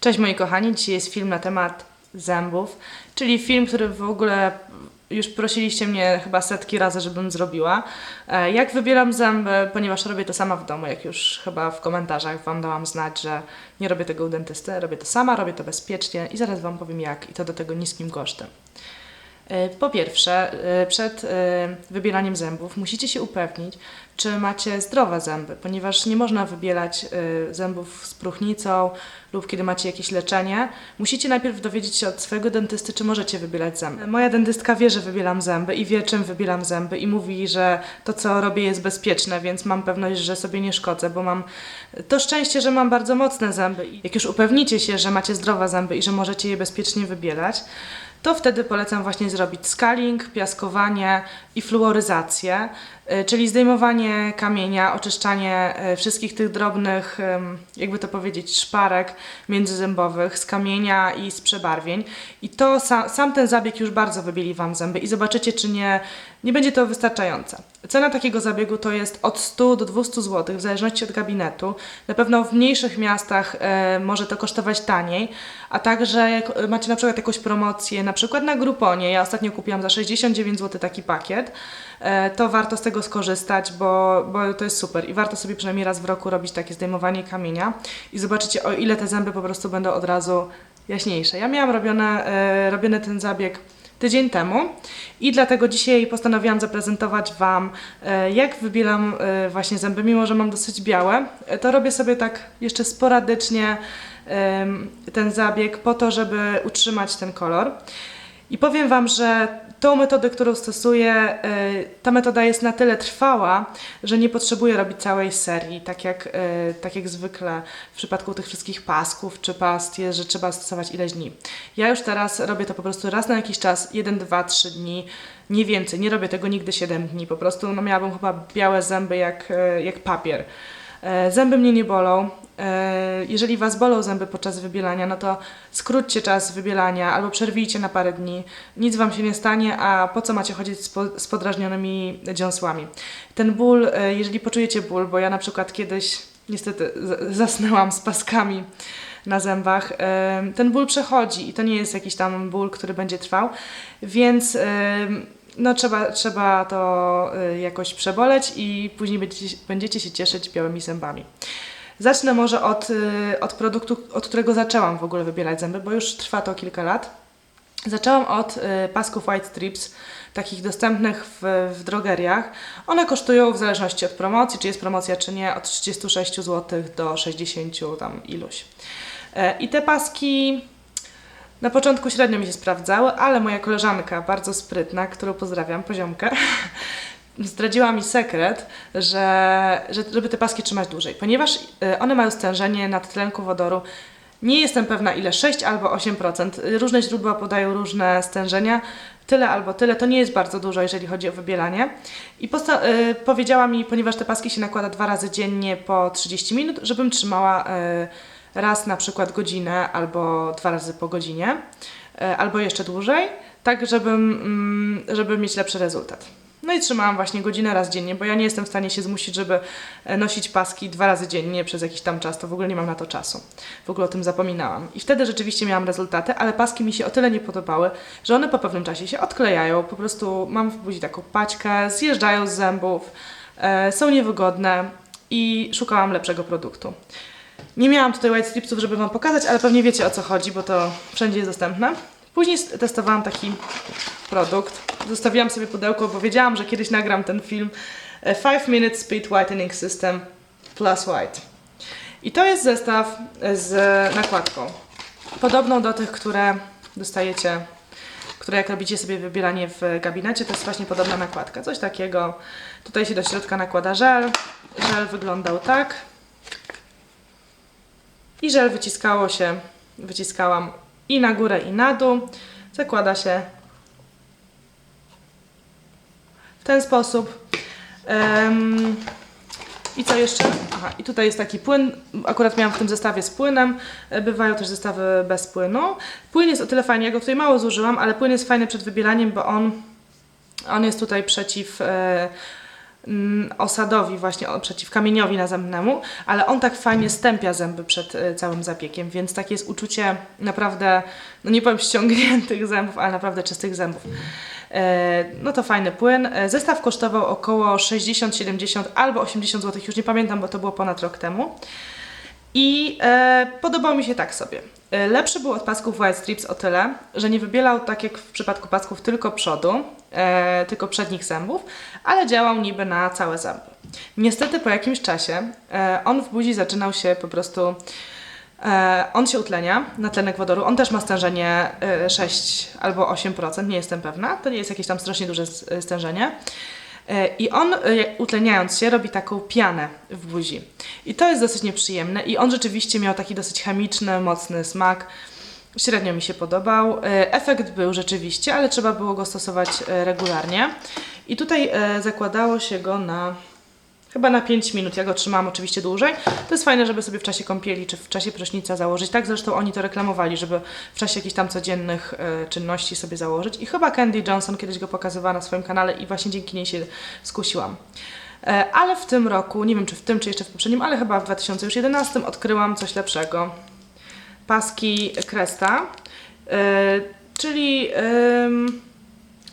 Cześć moi kochani, dzisiaj jest film na temat zębów, czyli film, który w ogóle już prosiliście mnie chyba setki razy, żebym zrobiła. E, Jak wybieram zęby, ponieważ robię to sama w domu, jak już chyba w komentarzach Wam dałam znać, że nie robię tego u dentysty, robię to sama, robię to bezpiecznie i zaraz Wam powiem jak i to do tego niskim kosztem. E, Po pierwsze, e, przed e, wybieraniem zębów musicie się upewnić, czy macie zdrowe zęby, ponieważ nie można wybielać zębów z próchnicą lub kiedy macie jakieś leczenie. Musicie najpierw dowiedzieć się od swojego dentysty, czy możecie wybielać zęby. Moja dentystka wie, że wybielam zęby i wie, czym wybielam zęby i mówi, że to, co robię jest bezpieczne, więc mam pewność, że sobie nie szkodzę, bo mam to szczęście, że mam bardzo mocne zęby. Jak już upewnicie się, że macie zdrowe zęby i że możecie je bezpiecznie wybielać, to wtedy polecam właśnie zrobić scaling, piaskowanie i fluoryzację, czyli zdejmowanie kamienia, oczyszczanie y, wszystkich tych drobnych, jakby to powiedzieć, szparek międzyzębowych z kamienia i z przebarwień. I to sa, sam ten zabieg już bardzo wybieli Wam zęby i zobaczycie, czy nie, nie będzie to wystarczające. Cena takiego zabiegu to jest od 100 do 200 zł, w zależności od gabinetu. Na pewno w mniejszych miastach e, może to kosztować taniej, a także jak e, macie na przykład jakąś promocję, na przykład na Gruponie, ja ostatnio kupiłam za 69 zł taki pakiet, e, to warto z tego skorzystać, bo, bo to jest super i warto sobie przynajmniej raz w roku robić takie zdejmowanie kamienia i zobaczycie o ile te zęby po prostu będą od razu jaśniejsze. Ja miałam robione, e, robiony ten zabieg tydzień temu i dlatego dzisiaj postanowiłam zaprezentować Wam, e, jak wybielam e, właśnie zęby, mimo że mam dosyć białe, e, to robię sobie tak jeszcze sporadycznie ten zabieg po to, żeby utrzymać ten kolor. I powiem Wam, że tą metodę, którą stosuję, y, ta metoda jest na tyle trwała, że nie potrzebuję robić całej serii, tak jak, y, tak jak zwykle w przypadku tych wszystkich pasków czy past że trzeba stosować ileś dni. Ja już teraz robię to po prostu raz na jakiś czas, 1, 2, 3 dni, nie więcej, nie robię tego nigdy 7 dni, po prostu no, miałabym chyba białe zęby jak, y, jak papier. E, Zęby mnie nie bolą. E, Jeżeli Was bolą zęby podczas wybielania, no to skróćcie czas wybielania albo przerwijcie na parę dni. Nic Wam się nie stanie, a po co macie chodzić z, po, z podrażnionymi dziąsłami? Ten ból, e, jeżeli poczujecie ból, bo ja na przykład kiedyś niestety zasnęłam z paskami na zębach, e, ten ból przechodzi i to nie jest jakiś tam ból, który będzie trwał, więc no trzeba, trzeba to jakoś przeboleć i później będziecie, będziecie się cieszyć białymi zębami. Zacznę może od, y, od produktu, od którego zaczęłam w ogóle wybierać zęby, bo już trwa to kilka lat. Zaczęłam od y, pasków White Strips, takich dostępnych w, w drogeriach. One kosztują w zależności od promocji, czy jest promocja, czy nie, od 36 zł do 60 tam iluś. E, I te paski na początku średnio mi się sprawdzały, ale moja koleżanka, bardzo sprytna, którą pozdrawiam, poziomkę, zdradziła mi sekret, że, że żeby te paski trzymać dłużej, ponieważ y, one mają stężenie nadtlenku wodoru. Nie jestem pewna ile, 6 albo 8%. Różne źródła podają różne stężenia. Tyle albo tyle, to nie jest bardzo dużo, jeżeli chodzi o wybielanie. I y, powiedziała mi, ponieważ te paski się nakłada dwa razy dziennie po 30 minut, żebym trzymała y, raz na przykład godzinę albo dwa razy po godzinie, y, albo jeszcze dłużej, tak żebym, mm, żeby mieć lepszy rezultat. No i trzymałam właśnie godzinę raz dziennie, bo ja nie jestem w stanie się zmusić, żeby e, nosić paski dwa razy dziennie przez jakiś tam czas, to w ogóle nie mam na to czasu. W ogóle o tym zapominałam. I wtedy rzeczywiście miałam rezultaty, ale paski mi się o tyle nie podobały, że one po pewnym czasie się odklejają, po prostu mam w buzi taką paćkę, zjeżdżają z zębów, e, są niewygodne i szukałam lepszego produktu. Nie miałam tutaj white stripsów, żeby Wam pokazać, ale pewnie wiecie o co chodzi, bo to wszędzie jest dostępne. Później testowałam taki produkt. Zostawiłam sobie pudełko, bo wiedziałam, że kiedyś nagram ten film 5 Minute Speed Whitening System Plus White. I to jest zestaw z nakładką. Podobną do tych, które dostajecie, które jak robicie sobie wybieranie w gabinecie, to jest właśnie podobna nakładka. Coś takiego. Tutaj się do środka nakłada żel. Żel wyglądał tak. I żel wyciskało się, wyciskałam i na górę, i na dół. Zakłada się w ten sposób. Em, I co jeszcze? Aha, i tutaj jest taki płyn. Akurat miałam w tym zestawie z płynem. E, Bywają też zestawy bez płynu. Płyn jest o tyle fajny, ja go tutaj mało zużyłam, ale płyn jest fajny przed wybielaniem, bo on, on jest tutaj przeciw. Mm, osadowi właśnie przeciw kamieniowi nazemnemu, ale on tak fajnie stępia zęby przed y, całym zabiegiem, więc takie jest uczucie naprawdę, no nie powiem ściągniętych zębów, ale naprawdę czystych zębów. E, No to fajny płyn. E, Zestaw kosztował około 60, 70 albo 80 zł, już nie pamiętam, bo to było ponad rok temu. I e, podobał mi się tak sobie. E, lepszy był od pasków White Strips o tyle, że nie wybielał tak jak w przypadku pasków tylko przodu, e, tylko przednich zębów, ale działał niby na całe zęby. Niestety po jakimś czasie e, on w buzi zaczynał się po prostu E, on się utlenia na tlenek wodoru. On też ma stężenie e, 6 albo 8%, nie jestem pewna. To nie jest jakieś tam strasznie duże stężenie. E, I on, e, utleniając się, robi taką pianę w buzi. I to jest dosyć nieprzyjemne. I on rzeczywiście miał taki dosyć chemiczny, mocny smak. Średnio mi się podobał. E, Efekt był rzeczywiście, ale trzeba było go stosować regularnie. I tutaj zakładało się go na Chyba na 5 minut. Ja go trzymałam oczywiście dłużej. To jest fajne, żeby sobie w czasie kąpieli czy w czasie prysznica założyć. Tak zresztą oni to reklamowali, żeby w czasie jakichś tam codziennych e, czynności sobie założyć. I chyba Candy Johnson kiedyś go pokazywała na swoim kanale i właśnie dzięki niej się skusiłam. E, ale w tym roku, nie wiem czy w tym, czy jeszcze w poprzednim, ale chyba w 2011 odkryłam coś lepszego. Paski Cresta, e, czyli... em,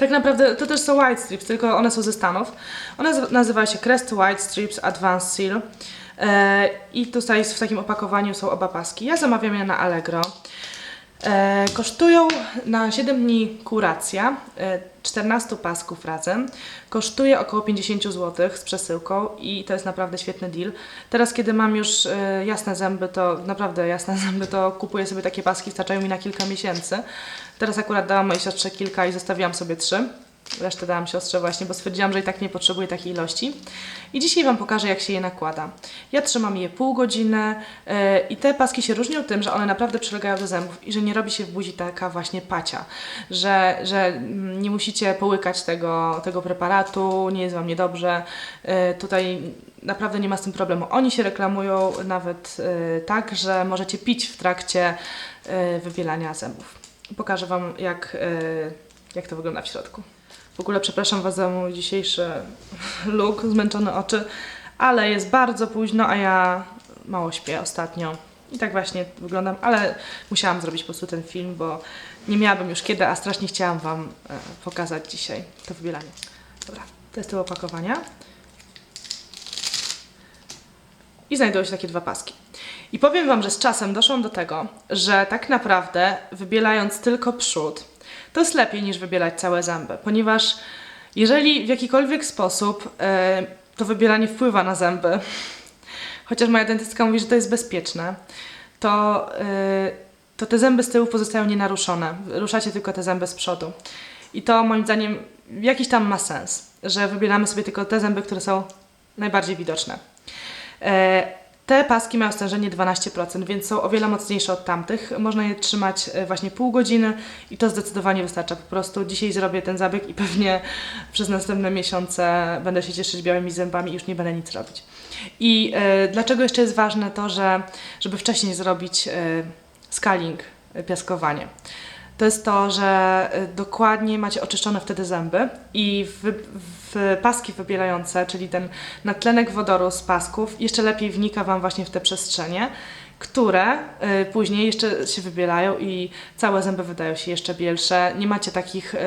tak naprawdę to też są White Strips, tylko one są ze Stanów. One nazywają się Crest White Strips Advanced Seal. E, I tutaj w takim opakowaniu są oba paski. Ja zamawiam je na Allegro. E, kosztują na 7 dni kuracja e, 14 pasków razem. Kosztuje około 50 zł z przesyłką i to jest naprawdę świetny deal. Teraz, kiedy mam już e, jasne zęby, to naprawdę jasne zęby, to kupuję sobie takie paski, starczają mi na kilka miesięcy. Teraz akurat dałam mojej siostrze kilka i zostawiłam sobie trzy. Resztę dałam siostrze właśnie, bo stwierdziłam, że i tak nie potrzebuję takiej ilości. I dzisiaj Wam pokażę, jak się je nakłada. Ja trzymam je pół godziny yy, i te paski się różnią tym, że one naprawdę przylegają do zębów i że nie robi się w buzi taka właśnie pacia, że, że nie musicie połykać tego, tego preparatu, nie jest Wam niedobrze. Yy, tutaj naprawdę nie ma z tym problemu. Oni się reklamują nawet yy, tak, że możecie pić w trakcie yy, wybielania zębów. Pokażę Wam, jak, yy, jak to wygląda w środku. W ogóle przepraszam Was za mój dzisiejszy look, zmęczone oczy, ale jest bardzo późno, a ja mało śpię ostatnio. I tak właśnie wyglądam, ale musiałam zrobić po prostu ten film, bo nie miałabym już kiedy, a strasznie chciałam Wam e, pokazać dzisiaj to wybielanie. Dobra, to jest to opakowania. I znajdują się takie dwa paski. I powiem Wam, że z czasem doszłam do tego, że tak naprawdę wybielając tylko przód, to jest lepiej niż wybielać całe zęby, ponieważ jeżeli w jakikolwiek sposób e, to wybielanie wpływa na zęby, chociaż moja dentystka mówi, że to jest bezpieczne, to, e, to te zęby z tyłu pozostają nienaruszone. Ruszacie tylko te zęby z przodu. I to moim zdaniem jakiś tam ma sens, że wybielamy sobie tylko te zęby, które są najbardziej widoczne. E, Te paski mają stężenie 12%, więc są o wiele mocniejsze od tamtych. Można je trzymać e, właśnie pół godziny i to zdecydowanie wystarcza. Po prostu dzisiaj zrobię ten zabieg i pewnie przez następne miesiące będę się cieszyć białymi zębami i już nie będę nic robić. I e, dlaczego jeszcze jest ważne to, że żeby wcześniej zrobić e, scaling, piaskowanie? To jest to, że e, dokładnie macie oczyszczone wtedy zęby i w, paski wybielające, czyli ten natlenek wodoru z pasków, jeszcze lepiej wnika Wam właśnie w te przestrzenie, które y, później jeszcze się wybielają i całe zęby wydają się jeszcze bielsze. Nie macie takich, y,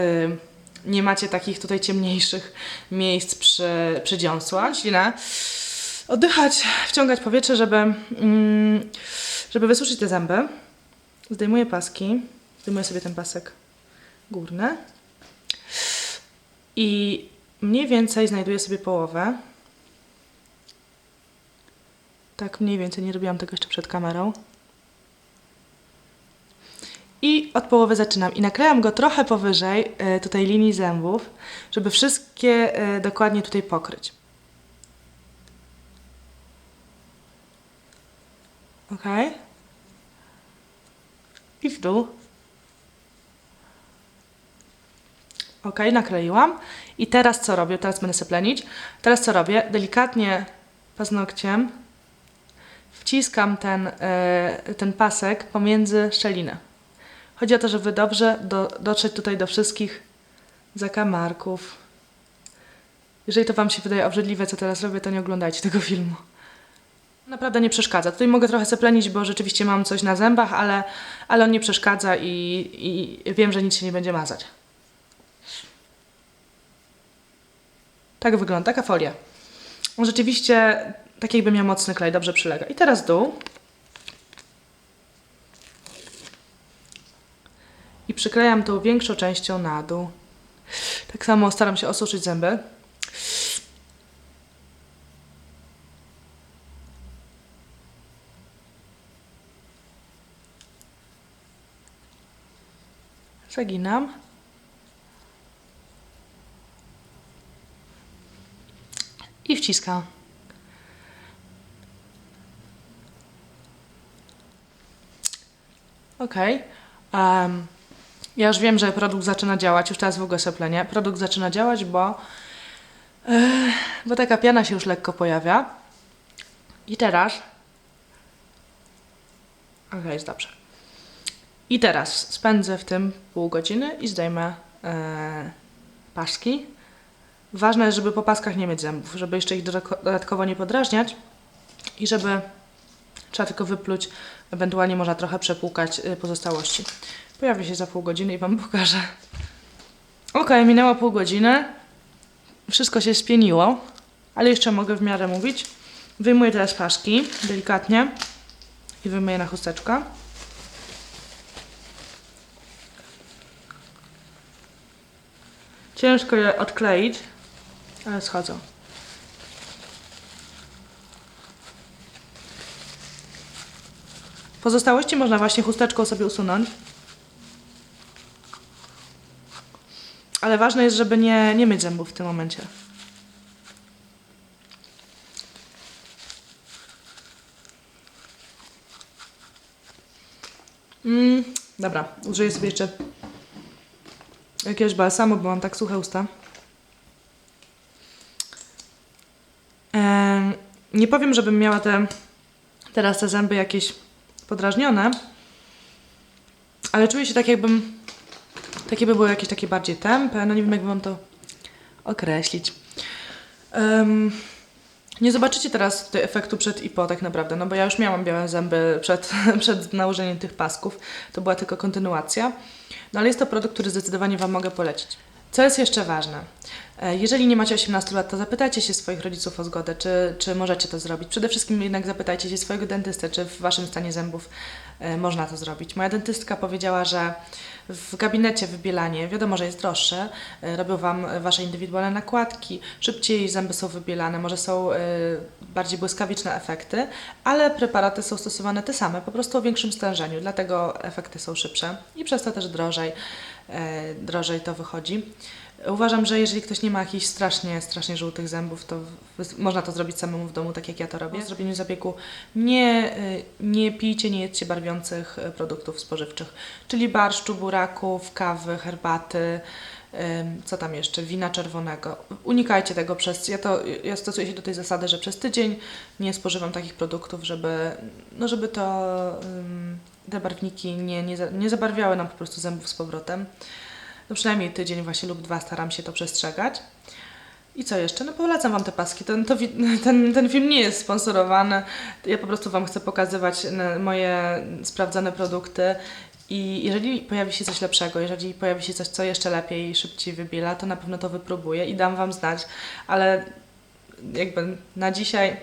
nie macie takich tutaj ciemniejszych miejsc przy, przy dziąsłach. Oddychać, wciągać powietrze, żeby, mm, żeby wysuszyć te zęby. Zdejmuję paski. Zdejmuję sobie ten pasek górny. I mniej więcej znajduję sobie połowę. Tak mniej więcej, nie robiłam tego jeszcze przed kamerą. I od połowy zaczynam. I naklejam go trochę powyżej e, tutaj linii zębów, żeby wszystkie e, dokładnie tutaj pokryć. Ok. I w dół. Ok, nakleiłam. I teraz co robię? Teraz będę sobie plenić. Teraz co robię? Delikatnie paznokciem wciskam ten, e, ten pasek pomiędzy szczeliny. Chodzi o to, żeby dobrze do, dotrzeć tutaj do wszystkich zakamarków. Jeżeli to Wam się wydaje obrzydliwe, co teraz robię, to nie oglądajcie tego filmu. Naprawdę nie przeszkadza. Tutaj mogę trochę seplenić, bo rzeczywiście mam coś na zębach, ale, ale on nie przeszkadza i, i wiem, że nic się nie będzie mazać. Tak wygląda, taka folia. Rzeczywiście tak jakby miał mocny klej, dobrze przylega. I teraz dół. I przyklejam tą większą częścią na dół. Tak samo staram się osuszyć zęby. Zaginam. I wciskam. Okej. Em, ja już wiem, że produkt zaczyna działać, już teraz w ogóle seplenie. Produkt zaczyna działać, bo, e, bo taka piana się już lekko pojawia. I teraz. Okej, jest dobrze. I teraz spędzę w tym pół godziny i zdejmę e, paski. Ważne jest, żeby po paskach nie mieć zębów, żeby jeszcze ich dodatko- dodatkowo nie podrażniać i żeby trzeba tylko wypluć, ewentualnie można trochę przepłukać y, pozostałości. Pojawię się za pół godziny i Wam pokażę. Ok, minęło pół godziny. Wszystko się spieniło, ale jeszcze mogę w miarę mówić. Wyjmuję teraz paszki delikatnie i wyjmuję na chusteczkę. Ciężko je odkleić, ale schodzą. Pozostałości można właśnie chusteczką sobie usunąć. Ale ważne jest, żeby nie, nie mieć zębów w tym momencie. Mm, dobra, użyję sobie jeszcze jakiegoś balsamu, bo mam tak suche usta. Nie powiem, żebym miała te, teraz te zęby jakieś podrażnione, ale czuję się tak jakbym, tak jakby były jakieś takie bardziej tępe, no nie wiem jak wam to określić. Em, nie zobaczycie teraz tutaj efektu przed i po tak naprawdę, no bo ja już miałam białe zęby przed, przed nałożeniem tych pasków, to była tylko kontynuacja, no ale jest to produkt, który zdecydowanie Wam mogę polecić. Co jest jeszcze ważne? E, Jeżeli nie macie 18 lat, to zapytajcie się swoich rodziców o zgodę, czy, czy możecie to zrobić. Przede wszystkim jednak zapytajcie się swojego dentysty, czy w Waszym stanie zębów e, można to zrobić. Moja dentystka powiedziała, że w gabinecie wybielanie, wiadomo, że jest droższe, e, robią Wam Wasze indywidualne nakładki, szybciej zęby są wybielane, może są bardziej błyskawiczne efekty, ale preparaty są stosowane te same, po prostu o większym stężeniu, dlatego efekty są szybsze i przez to też drożej, drożej to wychodzi. Uważam, że jeżeli ktoś nie ma jakichś strasznie, strasznie żółtych zębów, to można to zrobić samemu w domu, tak jak ja to robię. Po zrobieniu zabiegu nie, y, nie pijcie, nie jedzcie barwiących y, produktów spożywczych, czyli barszczu, buraków, kawy, herbaty, co tam jeszcze, wina czerwonego. Unikajcie tego przez, ja to, ja stosuję się do tej zasady, że przez tydzień nie spożywam takich produktów, żeby, no żeby to, ym, te barwniki nie, nie, nie zabarwiały nam po prostu zębów z powrotem no przynajmniej tydzień właśnie lub dwa staram się to przestrzegać. I co jeszcze? No polecam Wam te paski. Ten, to, ten, ten film nie jest sponsorowany. Ja po prostu Wam chcę pokazywać moje sprawdzone produkty. I jeżeli pojawi się coś lepszego, jeżeli pojawi się coś, co jeszcze lepiej i szybciej wybiela, to na pewno to wypróbuję i dam Wam znać. Ale jakby na dzisiaj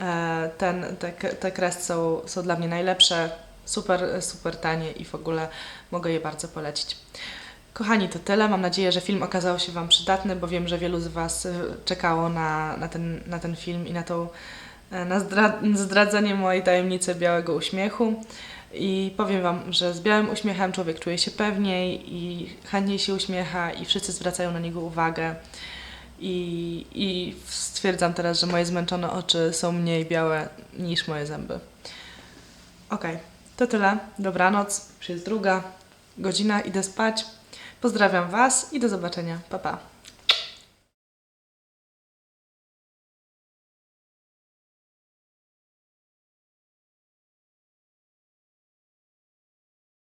e, ten, te, te kresy są, są dla mnie najlepsze, super, super tanie i w ogóle mogę je bardzo polecić. Kochani, to tyle. Mam nadzieję, że film okazał się Wam przydatny, bo wiem, że wielu z Was y, czekało na, na, ten, na ten film i na, tą, e, na zdra- zdradzenie mojej tajemnicy białego uśmiechu. I powiem Wam, że z białym uśmiechem człowiek czuje się pewniej i chętniej się uśmiecha i wszyscy zwracają na niego uwagę. I, I stwierdzam teraz, że moje zmęczone oczy są mniej białe niż moje zęby. Okej, to tyle. Dobranoc. Już jest druga godzina, idę spać. Pozdrawiam Was i do zobaczenia. Pa, pa.